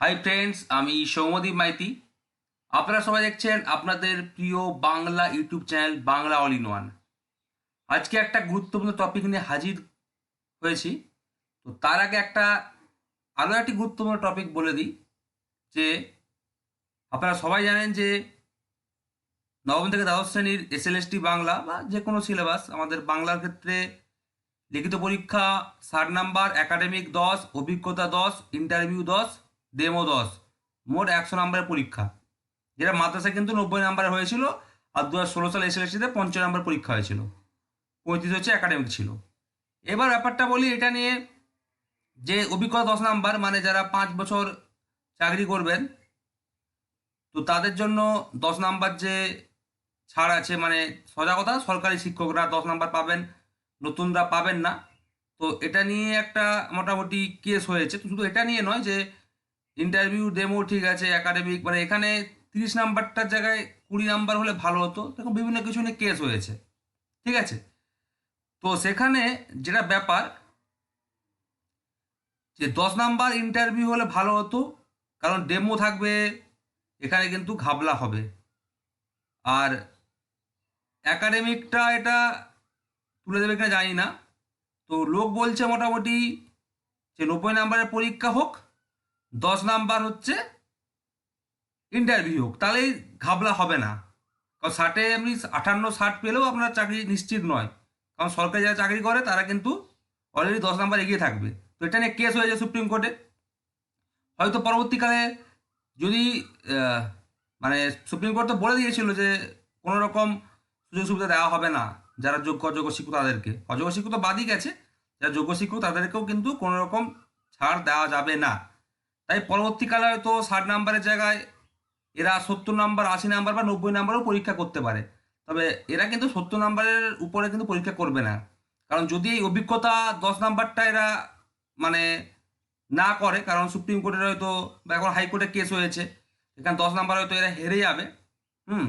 Hi friends আমি সৌমদীপ মাইতি। আপনারা সবাই দেখছেন আপনাদের প্রিয় Bangla YouTube channel Bangla all in one. আজকে একটা গুরুত্বপূর্ণ টপিক নিয়ে হাজির হয়েছি। তো তার আগে একটা আরও একটি গুরুত্বপূর্ণ টপিক বলে দিই, যে আপনারা সবাই জানেন যে নবম থেকে দ্বাদশ শ্রেণির এসএলএসটি বাংলা বা যে কোনো সিলেবাস আমাদের বাংলার ক্ষেত্রে লিখিত পরীক্ষা ষাট নাম্বার একাডেমিক দশ, অভিজ্ঞতা দশ ইন্টারভিউ দশ ডেমো দশ। মোট একশো নাম্বারের পরীক্ষা। যেটা মাদ্রাসায় কিন্তু নব্বই নাম্বারে হয়েছিল আর দু হাজার ষোলো সালে এসএলএসটিতে পঞ্চাশ নাম্বার পরীক্ষা হয়েছিল। পঁয়ত্রিশ হচ্ছে একাডেমিক ছিল। এবার ব্যাপারটা বলি, এটা নিয়ে যে অভিজ্ঞতা দশ নাম্বার মানে যারা পাঁচ বছর চাকরি করবেন, তো তাদের জন্য দশ নাম্বার যে ছাড় আছে মানে সোজা কথা, সরকারি শিক্ষকরা দশ নাম্বার পাবেন, নতুনরা পাবেন না। তো এটা নিয়ে একটা মোটামুটি কেস হয়েছে। শুধু এটা নিয়ে নয় যে ইন্টারভিউ ডেমো ঠিক আছে একাডেমিক মানে এখানে তিরিশ নাম্বারটার জায়গায় কুড়ি নাম্বার হলে ভালো হতো। দেখুন, বিভিন্ন কিছু নিয়ে কেস হয়েছে। ঠিক আছে? তো সেখানে যেটা ব্যাপার, যে দশ নাম্বার ইন্টারভিউ হলে ভালো হতো, কারণ ডেমো থাকবে, এখানে কিন্তু ঘাবলা হবে। আর একাডেমিকটা এটা তুলে দেবে কিনা জানি না। তো লোক বলছে মোটামুটি যে নব্বই নাম্বারের পরীক্ষা হোক দশ নাম্বার হচ্ছে ইন্টারভিউ হোক। তাহলেই ঘাবলা হবে না। কারণ ষাটে এমনি আটান্ন ষাট পেলেও আপনার চাকরি নিশ্চিত নয়। কারণ সরকারি যারা চাকরি করে, তারা কিন্তু অলরেডি দশ নাম্বার এগিয়ে থাকবে। তো এটা নিয়ে কেস হয়েছে সুপ্রিম কোর্টে। হয়তো পরবর্তীকালে যদি মানে সুপ্রিম কোর্ট তো বলে দিয়েছিল যে কোনো রকম সুযোগ সুবিধা দেওয়া হবে না, যারা যোগ্য অযোগ্য শিক্ষক তাদেরকে। অযোগ্য শিক্ষক তো বাদই গেছে। যারা যোগ্য শিক্ষক তাদেরকেও কিন্তু কোনো রকম ছাড় দেওয়া যাবে না। তাই পরবর্তীকালে হয়তো ষাট নাম্বারের জায়গায় এরা সত্তর নাম্বার, আশি নাম্বার বা নব্বই নাম্বারও পরীক্ষা করতে পারে। তবে এরা কিন্তু সত্তর নাম্বারের উপরে কিন্তু পরীক্ষা করবে না। কারণ যদি এই অভিজ্ঞতা দশ নাম্বারটা এরা মানে না করে, কারণ সুপ্রিম কোর্টের হয়তো বা এখন হাইকোর্টে কেস হয়েছে, এখানে দশ নাম্বার হয়তো এরা হেরে যাবে, হুম?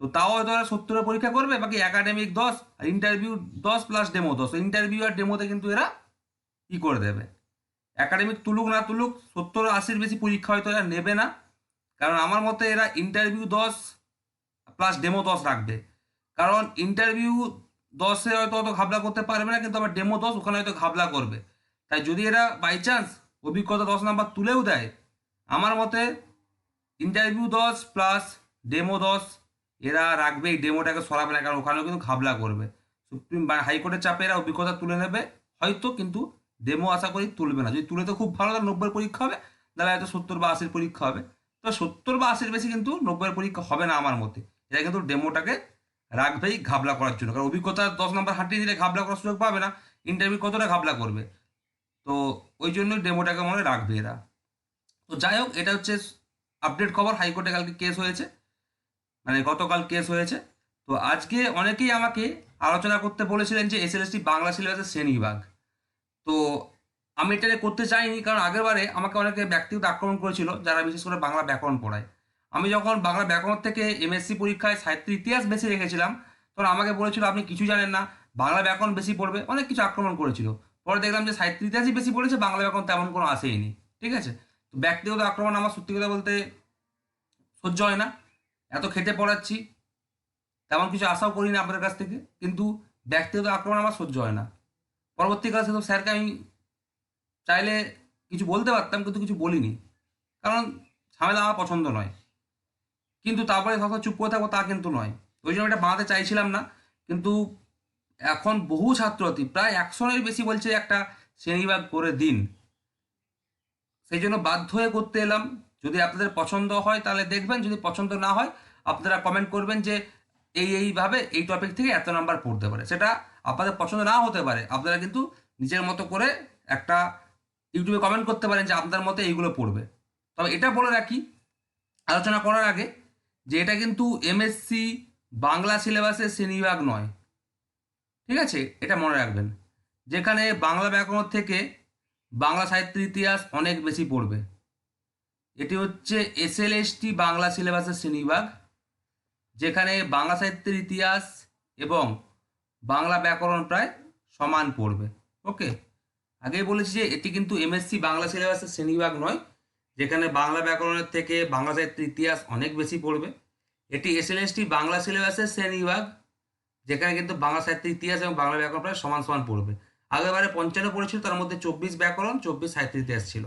তো তাও হয়তো এরা সত্তরে পরীক্ষা করবে, বাকি একাডেমিক দশ, আর ইন্টারভিউ দশ প্লাস ডেমো দশ। ইন্টারভিউ আর ডেমোতে কিন্তু এরা ই করে দেবে। একাডেমিক তুলুক না তুলুক সত্তর আশির বেশি পরীক্ষা হয়তো এরা নেবে না। কারণ আমার মতে এরা ইন্টারভিউ দশ প্লাস ডেমো দশ রাখবে। কারণ ইন্টারভিউ দশে হয়তো অত ঘাবলা করতে পারবে না, কিন্তু আবার ডেমো দশ ওখানে হয়তো ঘাবলা করবে। তাই যদি এরা বাই চান্স অভিজ্ঞতা দশ নাম্বার তুলেও দেয়, আমার মতে ইন্টারভিউ দশ প্লাস ডেমো দশ এরা রাখবে, এই ডেমোটাকে সরাবে না, কারণ ওখানেও কিন্তু ঘাবলা করবে। সুপ্রিম হাইকোর্টের চাপে এরা অভিজ্ঞতা তুলে নেবে, হয়তো কিন্তু ডেমো আশা করি তুলবে না। যদি তুলে তো খুব ভালো, তাহলে নব্বই পরীক্ষা হবে, তাহলে হয়তো সত্তর বা আশির পরীক্ষা হবে। তো সত্তর বা আশির বেশি কিন্তু নব্বইয়ের পরীক্ষা হবে না আমার মতে। এটা কিন্তু ডেমোটাকে রাখবেই ঘাবলা করার জন্য। কারণ অভিজ্ঞতা দশ নম্বর হাঁটিয়ে দিলে ঘাবলা করার সুযোগ পাবে না ইন্টারভিউ কতটা ঘাবলা করবে। তো ওই জন্যই ডেমোটাকে মনে রাখবে এরা। তো যাই হোক, এটা হচ্ছে আপডেট খবর। হাইকোর্টে কালকে কেস হয়েছে। মানে গতকাল কেস হয়েছে। তো আজকে অনেকেই আমাকে আলোচনা করতে বলেছিলেন যে S L S SLST Bangla সিলেবাসের শ্রেণীবিভাগ। তো আমি এটা করতে চাইনি, কারণ আগেরবারে আমাকে অনেকে ব্যক্তিগত আক্রমণ করেছিল, যারা বিশেষ করে বাংলা ব্যাকরণ পড়ায়। আমি যখন বাংলা ব্যাকরণ থেকে এমএসসি পরীক্ষায় সাহিত্য ইতিহাস বেশি রেখেছিলাম, তখন আমাকে বলেছিল, আপনি কিছু জানেন না, বাংলা ব্যাকরণ বেশি পড়বে। অনেক কিছু আক্রমণ করেছিল। পরে দেখলাম যে সাহিত্য ইতিহাসই বেশি পড়েছে, বাংলা ব্যাকরণ তেমন কোনো আসেইনি। ঠিক আছে? তো ব্যক্তিগত আক্রমণ আমার সত্যি কথা বলতে সহ্য হয় না। এত খেটে পড়াচ্ছি, তেমন কিছু আশাও করি না আপনাদের কাছ থেকে, কিন্তু ব্যক্তিগত আক্রমণ আমার সহ্য হয় না। পরবর্তীকালে সেসব স্যারকে আমি চাইলে কিছু বলতে পারতাম, কিন্তু কিছু বলিনি। কারণ ঝামেলা আমার পছন্দ নয়। কিন্তু তারপরে সবসময় চুপ করে থাকব তা কিন্তু নয়। ওই জন্য এটা বানাতে চাইছিলাম না। কিন্তু এখন বহু ছাত্রছাত্রী, প্রায় একশোর বেশি বলছে একটা শ্রেণীবিভাগ করে দিন। সেই জন্য বাধ্য হয়ে করতে এলাম। যদি আপনাদের পছন্দ হয় তাহলে দেখবেন, যদি পছন্দ না হয়, আপনারা কমেন্ট করবেন যে এই, এইভাবে এই টপিক থেকে এত নাম্বার পড়তে পারে। সেটা আপনাদের পছন্দ না হতে পারে। আপনারা কিন্তু নিজের মতো করে একটা ইউটিউবে কমেন্ট করতে পারেন যে আপনার মতে এইগুলো পড়বে। তবে এটা বলে রাখি, আলোচনা করার আগে যে এটা কিন্তু এমএসসি বাংলা সিলেবাসের শ্রেণীবিভাগ নয়। ঠিক আছে? এটা মনে রাখবেন। যেখানে বাংলা ব্যাকরণ থেকে বাংলা সাহিত্যের ইতিহাস অনেক বেশি পড়বে। এটি হচ্ছে এসএলএসটি বাংলা সিলেবাসের শ্রেণীবিভাগ। যেখানে বাংলা সাহিত্যের ইতিহাস এবং বাংলা ব্যাকরণ প্রায় সমান পড়বে। ওকে? আগেই বলেছি যে এটি কিন্তু এমএসসি বাংলা সিলেবাসের শ্রেণীবিভাগ নয়, যেখানে বাংলা ব্যাকরণের থেকে বাংলা সাহিত্যের ইতিহাস অনেক বেশি পড়বে। এটি এসএলএসটি বাংলা সিলেবাসের শ্রেণীবিভাগ, যেখানে কিন্তু বাংলা সাহিত্যের ইতিহাস এবং বাংলা ব্যাকরণ প্রায় সমান সমান পড়বে। আগেবারে পঞ্চান্ন পড়েছিল, তার মধ্যে চব্বিশ ব্যাকরণ, চব্বিশ সাহিত্যের ইতিহাস ছিল।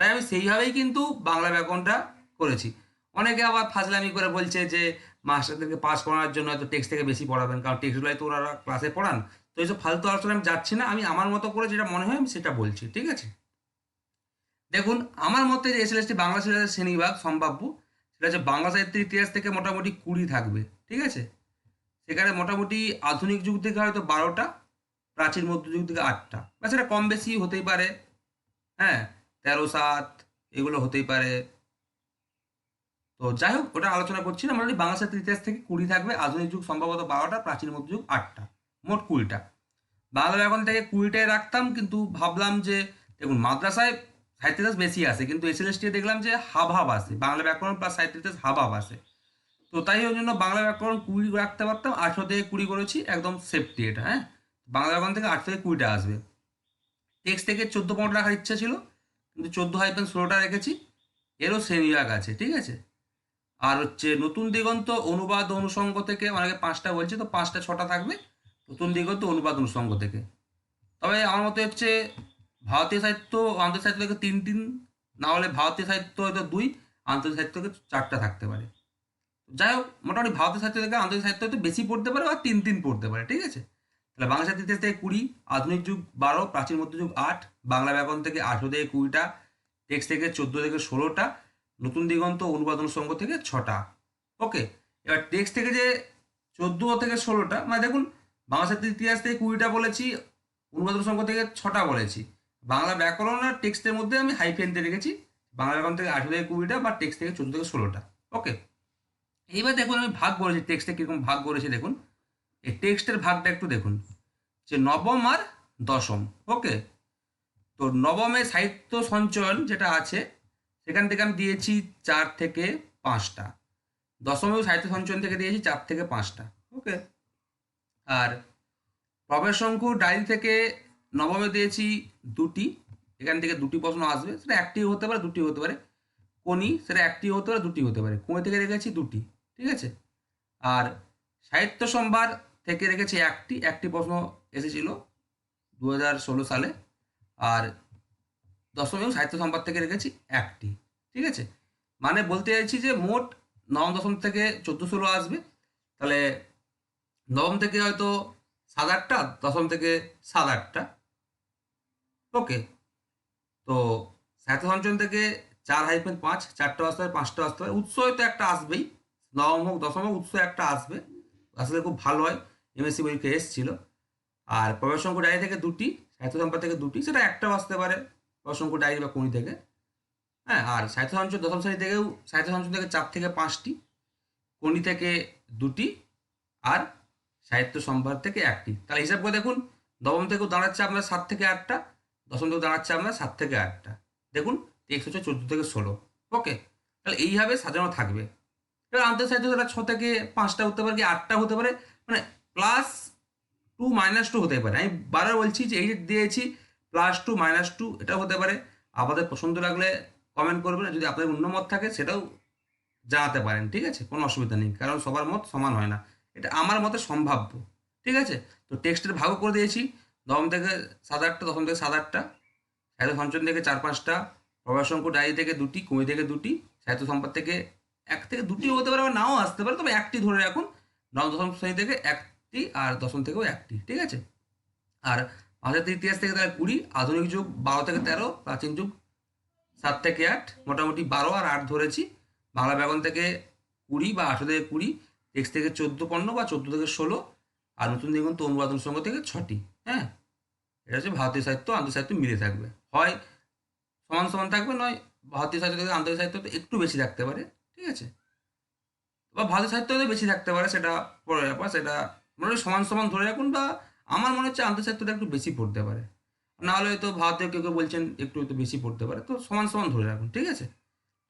তাই আমি সেইভাবেই কিন্তু বাংলা ব্যাকরণটা করেছি। অনেকে আবার ফাজলামি করে বলছে যে মাস্টারদেরকে পাস করানোর জন্য হয়তো টেক্সট থেকে বেশি পড়াবেন, কারণ টেক্সটগুলোই তো ওরা ক্লাসে পড়ান। তো এইসব ফালতু আলোচনা আমি যাচ্ছি না, আমি আমার মতো করে যেটা মনে হয় আমি সেটা বলছি, ঠিক আছে? দেখুন, আমার মতে যে এসএলএসটি বাংলা সিলেবাসের শ্রেণীবিভাগ, সম্ভাব্য, সেটা হচ্ছে বাংলা সাহিত্যের ইতিহাস থেকে মোটামুটি কুড়ি থাকবে, ঠিক আছে? সেখানে মোটামুটি আধুনিক যুগ থেকে হয়তো বারোটা, প্রাচীন মধ্যযুগ থেকে আটটা, বা সেটা কম বেশি হতেই পারে হ্যাঁ? তেরো, সাত, এগুলো হতেই পারে। তো যাই হোক, ওটা আলোচনা করছি না। মোটামুটি বাংলা সাহিত্যের ইতিহাস থেকে কুড়ি থাকবে। আধুনিক যুগ, সম্ভবত বারোটা, প্রাচীন মধ্যযুগ আটটা, মোট কুড়িটা। বাংলা ব্যাকরণ থেকে কুড়িটায় রাখতাম, কিন্তু ভাবলাম যে, দেখুন, মাদ্রাসায় সাহিত্য ইতিহাস বেশি আসে কিন্তু এসএলএসটি দেখলাম যে হাব হাব আসে বাংলা ব্যাকরণ প্লাস সাহিত্য ইতিহাস হাব হাব আসে তো তাই ওই জন্য বাংলা ব্যাকরণ কুড়ি রাখতে পারতাম, আঠেরো থেকে কুড়ি করেছি, একদম সেফটি এটা হ্যাঁ? বাংলা ব্যাকরণ থেকে আট থেকে কুড়িটা আসবে। টেক্সট থেকে চোদ্দ পনেরো রাখার ইচ্ছা ছিল, কিন্তু চোদ্দ হাইপেন ষোলোটা রেখেছি, এরও শ্রেণীবিভাগ আছে, ঠিক আছে? আর হচ্ছে নতুন দিগন্ত অনুবাদ অনুষঙ্গ থেকে অনেকে পাঁচটা বলছে তো, পাঁচটা, ছটা থাকবে। নতুন দিগন্ত অনুবাদ অনুষঙ্গ থেকে। তবে আমার মতে হচ্ছে ভারতীয় সাহিত্য আন্তর্জাতিক সাহিত্য থেকে তিন তিন, না হলে ভারতীয় সাহিত্য হয়তো দুই, আন্তর্জাতিক সাহিত্য থেকে চারটা থাকতে পারে। যাই হোক, মোটামুটি ভারতীয় সাহিত্য থেকে আন্তর্জাতিক সাহিত্য হয়তো বেশি পড়তে পারে বা তিন তিন পড়তে পারে, ঠিক আছে? তাহলে বাংলা সাহিত্য ইতিহাস থেকে কুড়ি, আধুনিক যুগ বারো, প্রাচীন মধ্যযুগ আট, বাংলা ব্যাকরণ থেকে আঠেরো থেকে কুড়িটা, টেক্সট থেকে চোদ্দ থেকে ষোলোটা নতুন দিগন্ত অনুবাদ অনুষঙ্গ থেকে ছটা। ওকে, এবার টেক্সট থেকে যে চোদ্দ থেকে ষোলোটা মানে দেখুন, বাংলা সাহিত্যের ইতিহাস থেকে কুড়িটা বলেছি অনুবাদ অনুষঙ্গ থেকে ছটা বলেছি। বাংলা ব্যাকরণ আর টেক্সটের মধ্যে আমি হাইফেন দিয়ে রেখেছি, বাংলা ব্যাকরণ থেকে আঠেরো থেকে কুড়িটা বা টেক্সট থেকে চোদ্দ থেকে ষোলোটা। ওকে, এইবার দেখুন, আমি ভাগ করেছি টেক্সটে কীরকম ভাগ করেছি, দেখুন। এই টেক্সটের ভাগটা একটু দেখুন, যে নবম আর দশম, ওকে। তো নবমে সাহিত্য সঞ্চয়ন যেটা আছে সেখান থেকে আমি দিয়েছি চার থেকে পাঁচটা। দশমেও সাহিত্য সঞ্চয়ন থেকে দিয়েছি চার থেকে পাঁচটা। ওকে। আর প্রবেশ শঙ্কু ডায়েরি থেকে নবমে দিয়েছি দুটি। এখান থেকে দুটি প্রশ্ন আসবে। সেটা একটি হতে পারে দুটি হতে পারে। কোনি সেটা একটি হতে পারে দুটি হতে পারে। কোনি থেকে রেখেছি দুটি। ঠিক আছে? আর সাহিত্য সম্ভার থেকে রেখেছি একটি। একটি প্রশ্ন এসেছিল দু হাজার ষোলো সালে। আর দশমেও সাহিত্য সম্পাদ থেকে রেখেছি একটি, ঠিক আছে? মানে বলতে চাইছি যে মোট নবম দশম থেকে চোদ্দ ষোলো আসবে, তাহলে নবম থেকে হয়তো সাত আটটা, দশম থেকে সাত আটটা। ওকে তো সাহিত্য সঞ্চয়ন থেকে চার হাইফেন পাঁচ, চারটা আসতে পারে, পাঁচটা আসতে পারে। উৎস হয়তো একটা আসবেই, নবম হোক, দশম হোক, উৎস একটা আসবে। আসলে খুব ভালো হয় এমএসসি পরীক্ষা এসেছিল। আর প্রবেশ প্রবেশঙ্ক ডায়েরি থেকে দুটি, সাহিত্য সম্পাদ থেকে দুটি, সেটা একটাও আসতে পারে। প্রবেশঙ্ক ডায়েরি বা কোনি থেকে। হ্যাঁ আর সাহিত্য সঞ্চয় দশম শ্রেণি থেকেও সাহিত্য সঞ্চয় থেকে চার থেকে পাঁচটি কোনি থেকে দুটি, আর সাহিত্য সম্ভার থেকে একটি। তাহলে হিসাব করে দেখুন নবম থেকেও দাঁড়াচ্ছে আপনার সাত থেকে আটটা, দশম থেকে দাঁড়াচ্ছে আপনার সাত থেকে আটটা। দেখুন টেক্সট হচ্ছে চোদ্দ থেকে ষোলো। ওকে, তাহলে এইভাবে সাজানো থাকবে। এবার আন্তর্জাতিক সাহিত্য সেটা ছ থেকে পাঁচটা হতে পারে কি আটটা হতে পারে? মানে প্লাস টু মাইনাস টু হতে পারে। আমি বারবার বলছি যে এই যে দিয়েছি প্লাস টু মাইনাস টু এটাও হতে পারে। আপনাদের পছন্দ লাগলে কমেন্ট করবেন যদি আপনাদের অন্য মত থাকে, সেটাও জানাতে পারেন, ঠিক আছে? কোনো অসুবিধা নেই, কারণ সবার মত সমান হয় না। এটা আমার মতে সম্ভাব্য, ঠিক আছে? তো টেক্সটের ভাগও করে দিয়েছি, দশম থেকে সাত আটটা, দশম থেকে সাত আটটা, সাহিত্য সঞ্চন থেকে চার পাঁচটা প্রভাসঙ্ক ডায়েরি থেকে দুটি, কমি থেকে দুটি, সাহিত্য সম্পদ থেকে এক থেকে দুটি হতে পারে আবার নাও আসতে পারে, তবে একটি ধরে রাখুন, নবম, দশম শ্রেণি থেকে একটি, আর দশম থেকেও একটি, ঠিক আছে? আর ভারতের ইতিহাস থেকে তাহলে কুড়ি, আধুনিক যুগ বারো থেকে তেরো, প্রাচীন যুগ সাত থেকে আট, মোটামুটি বারো আর আট ধরেছি। বাংলা ব্যাকরণ থেকে কুড়ি বা আঠেরো থেকে কুড়ি টেক্সট থেকে চোদ্দ পণ্য বা চোদ্দ থেকে ষোলো, আর নতুন দিগন্ত অনুবাদন সঙ্গ থেকে ছটি হ্যাঁ? এটা হচ্ছে ভারতীয় সাহিত্য, আন্তর্জাতিক সাহিত্য মিলে থাকবে। হয় সমান সমান থাকবে, নয় ভারতীয় সাহিত্য থেকে আন্তর্জাতিক সাহিত্য তো একটু বেশি থাকতে পারে, ঠিক আছে? বা ভারতীয় সাহিত্য বেশি থাকতে পারে, সেটা পরের ব্যাপার, সেটা মোটামুটি সমান সমান ধরে রাখুন বা আমার মনে হচ্ছে আন্তর্জাতিক সাহিত্যটা একটু বেশি পড়তে পারে। না হলে হয়তো ভারতীয় কেউ কেউ বলছেন একটু হয়তো বেশি পড়তে পারে। তো সমান সমান ধরে রাখুন, ঠিক আছে?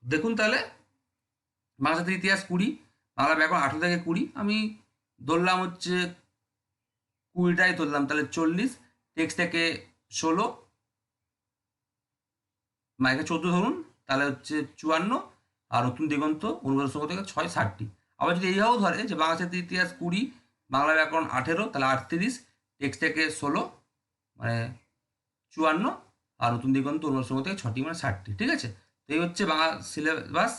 দেখুন তাহলে বাংলা ইতিহাস কুড়ি বাংলা ব্যাকরণ আঠেরো থেকে কুড়ি, আমি ধরলাম হচ্ছে কুড়িটাই ধরলাম, তাহলে চল্লিশ টেক্সট থেকে ষোলো মাইকে চোদ্দ ধরুন, তাহলে হচ্ছে চুয়ান্ন, আর নতুন দিগন্ত অনুবাদ সংখ্যা থেকে ছয় ষাটটি। আবার যদি এইভাবেও ধরে যে বাংলা ইতিহাস কুড়ি বাংলা ব্যাকরণ আঠেরো, তাহলে আটত্রিশ টেক্সট থেকে ষোলো মানে চুয়ান্ন, আর নতুন দিগন্ত সংখ্যা থেকে ছটি মানে ষাটটি, ঠিক আছে? তো এই হচ্ছে বাংলা সিলেবাস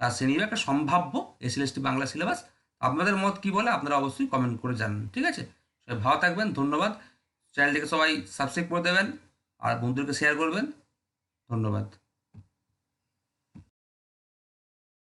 তার শ্রেণির একটা সম্ভাব্য এসএলএসটি বাংলা সিলেবাস আপনাদের মত কি বলে আপনারা অবশ্যই কমেন্ট করে জানান, ঠিক আছে? সবাই ভালো থাকবেন, ধন্যবাদ। চ্যানেলটিকে সবাই সাবস্ক্রাইব করে দেবেন, আর বন্ধুদেরকে শেয়ার করবেন। ধন্যবাদ।